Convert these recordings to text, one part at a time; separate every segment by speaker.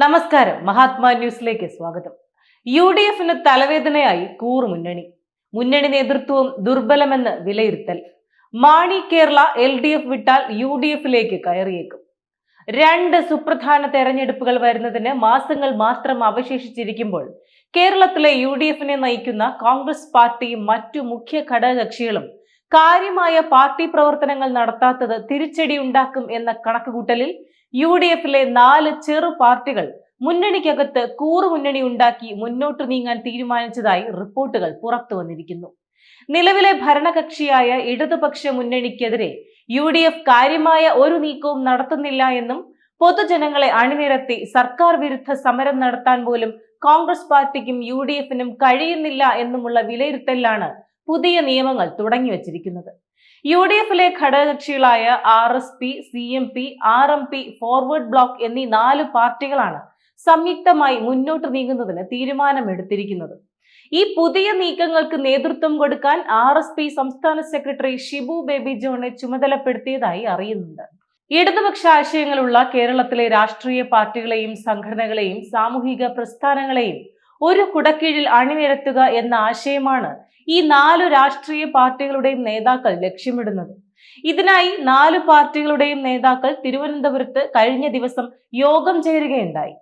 Speaker 1: നമസ്കാരം മഹാത്മാ ന്യൂസിലേക്ക് സ്വാഗതം യു ഡി എഫിന് തലവേദനയായി കൂറുമുന്നണി മുന്നണി നേതൃത്വവും ദുർബലമെന്ന് വിലയിരുത്തൽ Mani Kerala L D F വിട്ടാൽ യു ഡി എഫിലേക്ക് കയറിയേക്കും രണ്ട് സുപ്രധാന തെരഞ്ഞെടുപ്പുകൾ വരുന്നതിന് മാസങ്ങൾ മാത്രം അവശേഷിച്ചിരിക്കുമ്പോൾ കേരളത്തിലെ യു ഡി എഫിനെ നയിക്കുന്ന കോൺഗ്രസ് പാർട്ടിയും മറ്റു മുഖ്യ ഘടകകക്ഷികളും കാര്യമായ പാർട്ടി പ്രവർത്തനങ്ങൾ നടത്താത്തത് തിരിച്ചടി ഉണ്ടാക്കും എന്ന കണക്കുകൂട്ടലിൽ യു ഡി എഫിലെ നാല് ചെറു പാർട്ടികൾ മുന്നണിക്കകത്ത് കൂറുമുന്നണി ഉണ്ടാക്കി മുന്നോട്ടു നീങ്ങാൻ തീരുമാനിച്ചതായി റിപ്പോർട്ടുകൾ പുറത്തു വന്നിരിക്കുന്നു നിലവിലെ ഭരണകക്ഷിയായ ഇടതുപക്ഷ മുന്നണിക്കെതിരെ യു ഡി എഫ് കാര്യമായ ഒരു നീക്കവും നടത്തുന്നില്ല എന്നും പൊതുജനങ്ങളെ അണിനിരത്തി സർക്കാർ വിരുദ്ധ സമരം നടത്താൻ പോലും കോൺഗ്രസ് പാർട്ടിക്കും യു ഡി എഫിനും കഴിയുന്നില്ല എന്നുമുള്ള വിലയിരുത്തലാണ് പുതിയ നിയമങ്ങൾ തുടങ്ങി വച്ചിരിക്കുന്നത് യു ഡി എഫിലെ ഘടകകക്ഷികളായ R S P C M P R M P forward block എന്നീ നാല് പാർട്ടികളാണ് സംയുക്തമായി മുന്നോട്ട് നീങ്ങുന്നതിന് തീരുമാനമെടുത്തിരിക്കുന്നത് ഈ പുതിയ നീക്കങ്ങൾക്ക് നേതൃത്വം കൊടുക്കാൻ ആർ എസ് പി സംസ്ഥാന സെക്രട്ടറി ഷിബു ബേബി ജോണെ ചുമതലപ്പെടുത്തിയതായി അറിയുന്നുണ്ട് ഇടതുപക്ഷ ആശയങ്ങളുള്ള കേരളത്തിലെ രാഷ്ട്രീയ പാർട്ടികളെയും സംഘടനകളെയും സാമൂഹിക പ്രസ്ഥാനങ്ങളെയും ഒരു കുടക്കീഴിൽ അണിനിരത്തുക എന്ന ആശയമാണ് ഈ നാല് രാഷ്ട്രീയ പാർട്ടികളുടെയും നേതാക്കൾ ലക്ഷ്യമിടുന്നത് ഇതിനായി നാല് പാർട്ടികളുടെയും നേതാക്കൾ തിരുവനന്തപുരത്ത് കഴിഞ്ഞ ദിവസം യോഗം ചേരുകയുണ്ടായി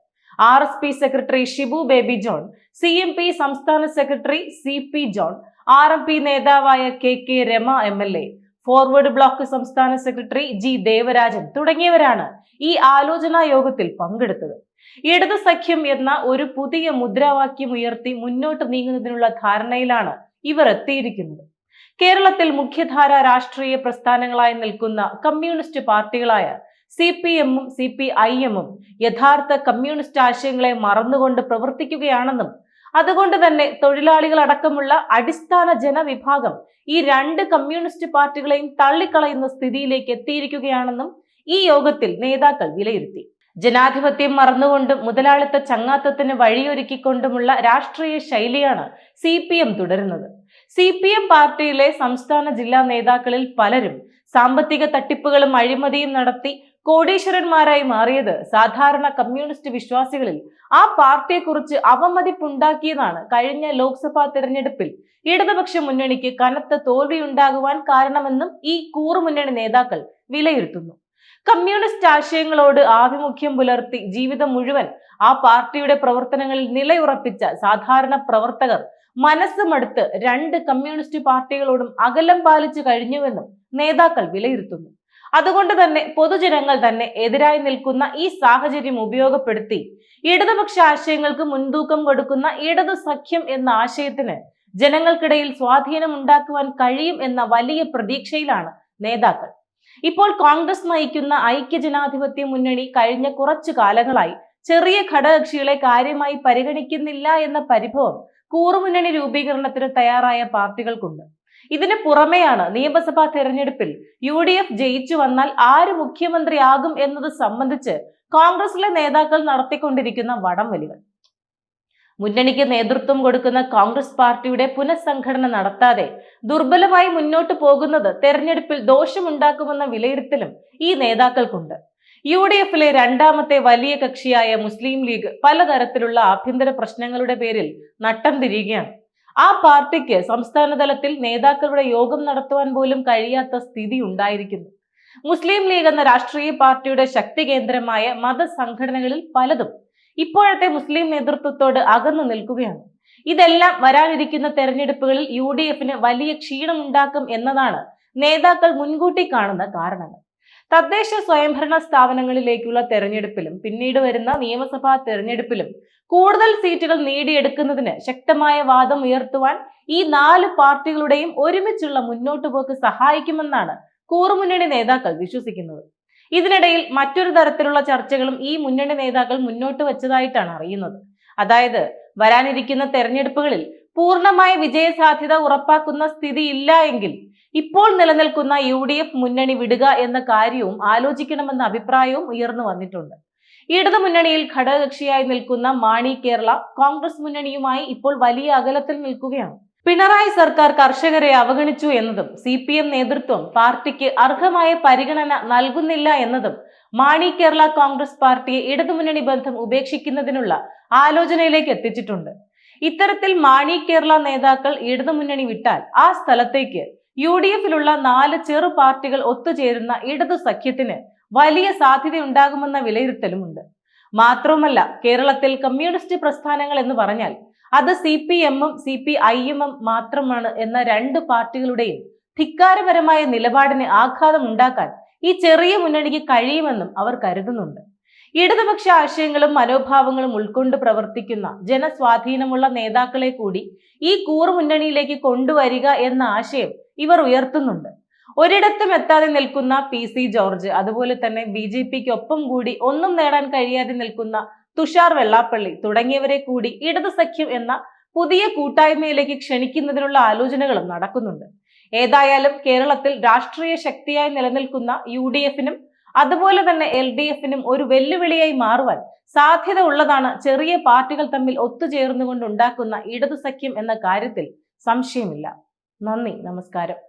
Speaker 1: R S P secretary Shibu Baby John C M P സംസ്ഥാന secretary C P John R M P നേതാവായ K K Rema M L A forward block സംസ്ഥാന സെക്രട്ടറി ജി ദേവരാജൻ തുടങ്ങിയവരാണ് ഈ ആലോചനാ യോഗത്തിൽ പങ്കെടുത്തത് ഇടതു സഖ്യം എന്ന ഒരു പുതിയ മുദ്രാവാക്യം ഉയർത്തി മുന്നോട്ട് നീങ്ങുന്നതിനുള്ള ധാരണയിലാണ് ഇവർ എത്തിയിരിക്കുന്നത് കേരളത്തിൽ മുഖ്യധാര രാഷ്ട്രീയ പ്രസ്ഥാനങ്ങളായി നിൽക്കുന്ന കമ്മ്യൂണിസ്റ്റ് പാർട്ടികളായ സി പി എമ്മും സി പി ഐ എമ്മും യഥാർത്ഥ കമ്മ്യൂണിസ്റ്റ് ആശയങ്ങളെ മറന്നുകൊണ്ട് പ്രവർത്തിക്കുകയാണെന്നും അതുകൊണ്ട് തന്നെ തൊഴിലാളികൾ അടക്കമുള്ള അടിസ്ഥാന ജനവിഭാഗം ഈ രണ്ട് കമ്മ്യൂണിസ്റ്റ് പാർട്ടികളെയും തള്ളിക്കളയുന്ന സ്ഥിതിയിലേക്ക് എത്തിയിരിക്കുകയാണെന്നും ഈ യോഗത്തിൽ നേതാക്കൾ വിലയിരുത്തി ജനാധിപത്യം മറന്നുകൊണ്ടും മുതലാളിത്ത ചങ്ങാത്തത്തിന് വഴിയൊരുക്കിക്കൊണ്ടുമുള്ള രാഷ്ട്രീയ ശൈലിയാണ് സി പി എം തുടരുന്നത് സി പി എം പാർട്ടിയിലെ സംസ്ഥാന ജില്ലാ നേതാക്കളിൽ പലരും സാമ്പത്തിക തട്ടിപ്പുകളും അഴിമതിയും നടത്തി കോടീശ്വരന്മാരായി മാറിയത് സാധാരണ കമ്മ്യൂണിസ്റ്റ് വിശ്വാസികളിൽ ആ പാർട്ടിയെക്കുറിച്ച് അവമതിപ്പുണ്ടാക്കിയതാണ് കഴിഞ്ഞ ലോക്സഭാ തെരഞ്ഞെടുപ്പിൽ ഇടതുപക്ഷ മുന്നണിക്ക് കനത്ത തോൽവിയുണ്ടാകുവാൻ കാരണമെന്നും ഈ കൂറുമുന്നണി നേതാക്കൾ വിലയിരുത്തുന്നു കമ്മ്യൂണിസ്റ്റ് ആശയങ്ങളോട് ആഭിമുഖ്യം പുലർത്തി ജീവിതം മുഴുവൻ ആ പാർട്ടിയുടെ പ്രവർത്തനങ്ങളിൽ നിലയുറപ്പിച്ച സാധാരണ പ്രവർത്തകർ മനസ്സുമടുത്ത് രണ്ട് കമ്മ്യൂണിസ്റ്റ് പാർട്ടികളോടും അകലം പാലിച്ചു കഴിഞ്ഞുവെന്നും നേതാക്കൾ വിലയിരുത്തുന്നു അതുകൊണ്ട് തന്നെ പൊതുജനങ്ങൾ തന്നെ എതിരായി നിൽക്കുന്ന ഈ സാഹചര്യം ഉപയോഗപ്പെടുത്തി ഇടതുപക്ഷ ആശയങ്ങൾക്ക് മുൻതൂക്കം കൊടുക്കുന്ന ഇടതു സഖ്യം എന്ന ആശയത്തിന് ജനങ്ങൾക്കിടയിൽ സ്വാധീനം ഉണ്ടാക്കുവാൻ കഴിയും എന്ന വലിയ പ്രതീക്ഷയിലാണ് നേതാക്കൾ ഇപ്പോൾ കോൺഗ്രസ് നയിക്കുന്ന ഐക്യ ജനാധിപത്യ മുന്നണി കഴിഞ്ഞ കുറച്ചു കാലങ്ങളായി ചെറിയ ഘടകകക്ഷികളെ കാര്യമായി പരിഗണിക്കുന്നില്ല എന്ന പരിഭവം കൂറുമുന്നണി രൂപീകരണത്തിന് തയ്യാറായ പാർട്ടികൾക്കുണ്ട് ഇതിന് പുറമെയാണ് നിയമസഭാ തെരഞ്ഞെടുപ്പിൽ യു ഡി എഫ് ജയിച്ചു വന്നാൽ ആര് മുഖ്യമന്ത്രിയാകും എന്നത് സംബന്ധിച്ച് കോൺഗ്രസിലെ നേതാക്കൾ നടത്തിക്കൊണ്ടിരിക്കുന്ന വടംവലികൾ മുന്നണിക്ക് നേതൃത്വം കൊടുക്കുന്ന കോൺഗ്രസ് പാർട്ടിയുടെ പുനഃസംഘടന നടത്താതെ ദുർബലമായി മുന്നോട്ട് പോകുന്നത് തെരഞ്ഞെടുപ്പിൽ ദോഷമുണ്ടാക്കുമെന്ന വിലയിരുത്തലും ഈ നേതാക്കൾക്കുണ്ട് യു ഡി എഫിലെ രണ്ടാമത്തെ വലിയ കക്ഷിയായ മുസ്ലിം ലീഗ് പലതരത്തിലുള്ള ആഭ്യന്തര പ്രശ്നങ്ങളുടെ പേരിൽ നട്ടം തിരിയുകയാണ് ആ പാർട്ടിക്ക് സംസ്ഥാന തലത്തിൽ നേതാക്കളുടെ യോഗം നടത്തുവാൻ പോലും കഴിയാത്ത സ്ഥിതി ഉണ്ടായിരിക്കുന്നു മുസ്ലിം ലീഗ് എന്ന രാഷ്ട്രീയ പാർട്ടിയുടെ ശക്തി കേന്ദ്രമായ മതസംഘടനകളിൽ പലതും ഇപ്പോഴത്തെ മുസ്ലിം നേതൃത്വത്തോട് അകന്നു നിൽക്കുകയാണ് ഇതെല്ലാം വരാനിരിക്കുന്ന തെരഞ്ഞെടുപ്പുകളിൽ യു ഡി എഫിന് വലിയ ക്ഷീണമുണ്ടാക്കും എന്നതാണ് നേതാക്കൾ മുൻകൂട്ടി കാണുന്ന കാരണങ്ങൾ തദ്ദേശ സ്വയംഭരണ സ്ഥാപനങ്ങളിലേക്കുള്ള തെരഞ്ഞെടുപ്പിലും പിന്നീട് വരുന്ന നിയമസഭാ തെരഞ്ഞെടുപ്പിലും കൂടുതൽ സീറ്റുകൾ നേടിയെടുക്കുന്നതിന് ശക്തമായ വാദം ഉയർത്തുവാൻ ഈ നാല് പാർട്ടികളുടെയും ഒരുമിച്ചുള്ള മുന്നോട്ടുപോക്ക് സഹായിക്കുമെന്നാണ് കൂറുമുന്നണി നേതാക്കൾ വിശ്വസിക്കുന്നത് ഇതിനിടയിൽ മറ്റൊരു തരത്തിലുള്ള ചർച്ചകളും ഈ മുന്നണി നേതാക്കൾ മുന്നോട്ട് വച്ചതായിട്ടാണ് അറിയുന്നത് അതായത് വരാനിരിക്കുന്ന തെരഞ്ഞെടുപ്പുകളിൽ പൂർണ്ണമായ വിജയസാധ്യത ഉറപ്പാക്കുന്ന ഇല്ല എങ്കിൽ ഇപ്പോൾ നിലനിൽക്കുന്ന യു ഡി എഫ് മുന്നണി വിടുക എന്ന കാര്യവും ആലോചിക്കണമെന്ന അഭിപ്രായവും ഉയർന്നു വന്നിട്ടുണ്ട് ഇടതു മുന്നണിയിൽ ഘടകകക്ഷിയായി നിൽക്കുന്ന മാണി കേരള കോൺഗ്രസ് മുന്നണിയുമായി ഇപ്പോൾ വലിയ അകലത്തിൽ നിൽക്കുകയാണ് പിണറായി സർക്കാർ കർഷകരെ അവഗണിച്ചു എന്നതും സി പി എം നേതൃത്വം പാർട്ടിക്ക് അർഹമായ പരിഗണന നൽകുന്നില്ല എന്നതും മാണി കേരള കോൺഗ്രസ് പാർട്ടിയെ ഇടതുമുന്നണി ബന്ധം ഉപേക്ഷിക്കുന്നതിനുള്ള ആലോചനയിലേക്ക് എത്തിച്ചിട്ടുണ്ട് ഇത്തരത്തിൽ മാണി കേരള നേതാക്കൾ ഇടതുമുന്നണി വിട്ടാൽ ആ സ്ഥലത്തേക്ക് യു ഡി എഫിലുള്ള നാല് ചെറു പാർട്ടികൾ ഒത്തുചേരുന്ന ഇടതു സഖ്യത്തിന് വലിയ സാധ്യതയുണ്ടാകുമെന്ന വിലയിരുത്തലുമുണ്ട് മാത്രവുമല്ല കേരളത്തിൽ കമ്മ്യൂണിസ്റ്റ് പ്രസ്ഥാനങ്ങൾ എന്ന് പറഞ്ഞാൽ അത് സി പി എമ്മും സി പി ഐ എമ്മും മാത്രമാണ് എന്ന രണ്ട് പാർട്ടികളുടെയും ധിക്കാരപരമായ നിലപാടിന് ആഘാതം ഉണ്ടാക്കാൻ ഈ ചെറിയ മുന്നണിക്ക് കഴിയുമെന്നും അവർ കരുതുന്നുണ്ട് ഇടതുപക്ഷ ആശയങ്ങളും മനോഭാവങ്ങളും ഉൾക്കൊണ്ട് പ്രവർത്തിക്കുന്ന ജനസ്വാധീനമുള്ള നേതാക്കളെ കൂടി ഈ കൂറുമുന്നണിയിലേക്ക് കൊണ്ടുവരിക എന്ന ആശയം ഇവർ ഉയർത്തുന്നുണ്ട് ഒരിടത്തും എത്താതെ നിൽക്കുന്ന പി സി ജോർജ് അതുപോലെ തന്നെ ബി ജെ പിക്ക് ഒപ്പം കൂടി ഒന്നും നേടാൻ കഴിയാതെ നിൽക്കുന്ന തുഷാർ വെള്ളാപ്പള്ളി തുടങ്ങിയവരെ കൂടി ഇടത് സഖ്യം എന്ന പുതിയ കൂട്ടായ്മയിലേക്ക് ക്ഷണിക്കുന്നതിനുള്ള ആലോചനകളും നടക്കുന്നുണ്ട് ഏതായാലും കേരളത്തിൽ രാഷ്ട്രീയ ശക്തിയായി നിലനിൽക്കുന്ന യു ഡി എഫിനും അതുപോലെ തന്നെ എൽ ഡി എഫിനും ഒരു വെല്ലുവിളിയായി മാറുവാൻ സാധ്യത ഉള്ളതാണ് ചെറിയ പാർട്ടികൾ തമ്മിൽ ഒത്തുചേർന്നുകൊണ്ട് ഉണ്ടാക്കുന്ന ഇടതു സഖ്യം എന്ന കാര്യത്തിൽ സംശയമില്ല നന്ദി നമസ്കാരം